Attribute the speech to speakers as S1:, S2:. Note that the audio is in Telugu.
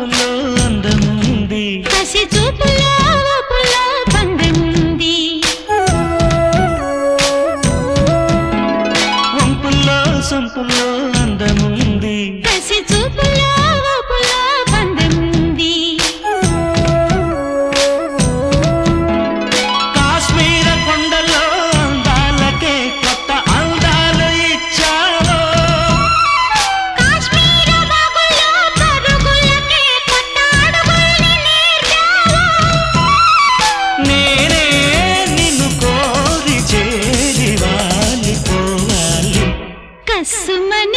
S1: చూపులో అందముంది.
S2: కసి చూపులో सुमन